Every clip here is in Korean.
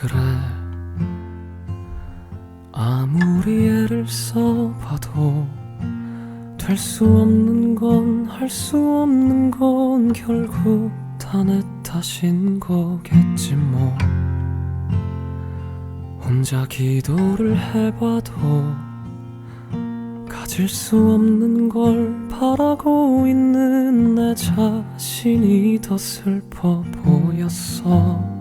그래. 아무리 애를 써봐도 될 수 없는 건 할 수 없는 건 결국 다 내 탓인 거겠지 뭐. 혼자 기도를 해봐도 가질 수 없는 걸 바라고 있는 내 자신이 더 슬퍼 보였어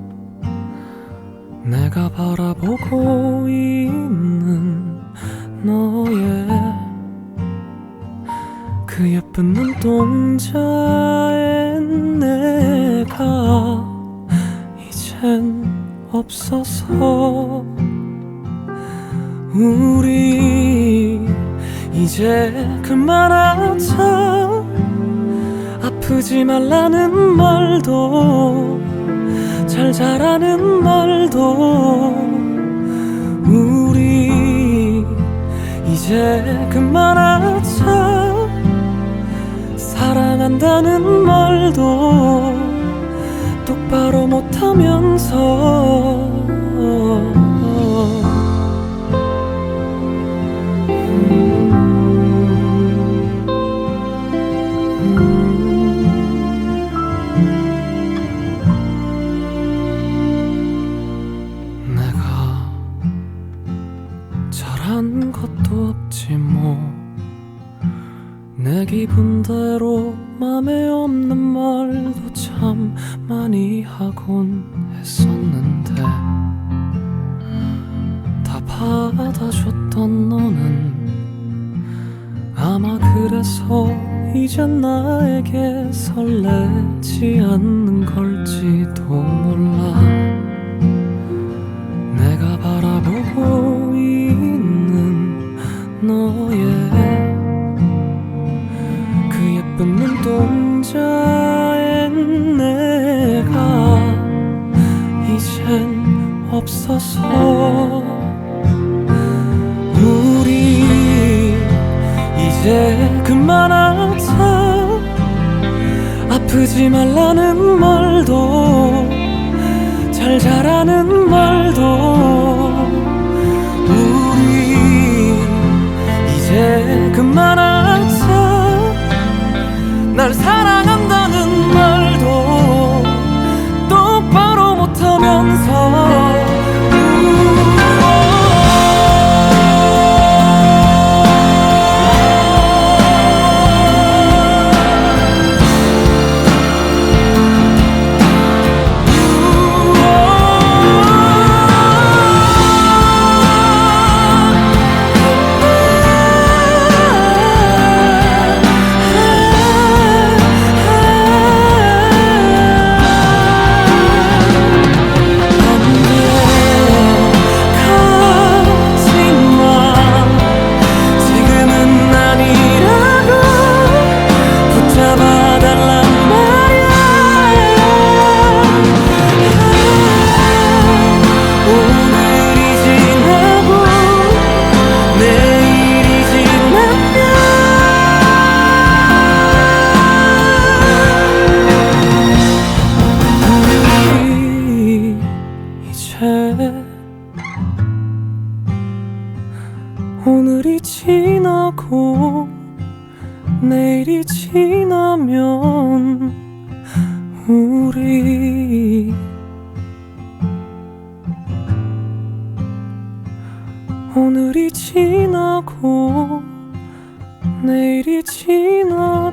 내가 바라보고 있는 너의 그 예쁜 눈동자에 내가 이젠 없어서 우리 이제 그만하자. 아프지 말라는 말도 잘 자라는 말도 우리 이제 그만하자. 사랑한다는 말도 똑바로 못하면서 내 기분대로 맘에 없는 말도 참 많이 하곤 했었는데 다 받아줬던 너는 아마 그래서 이젠 나에게 설레지 않는 걸지도 몰라 눈동자엔 내가 이젠 없어서 우리 이제 그만하자. 아프지 말라는 말도 잘 자라는 말도 오늘이 지나고 내일이 지나면 우리 오늘이 지나고 내일이 지나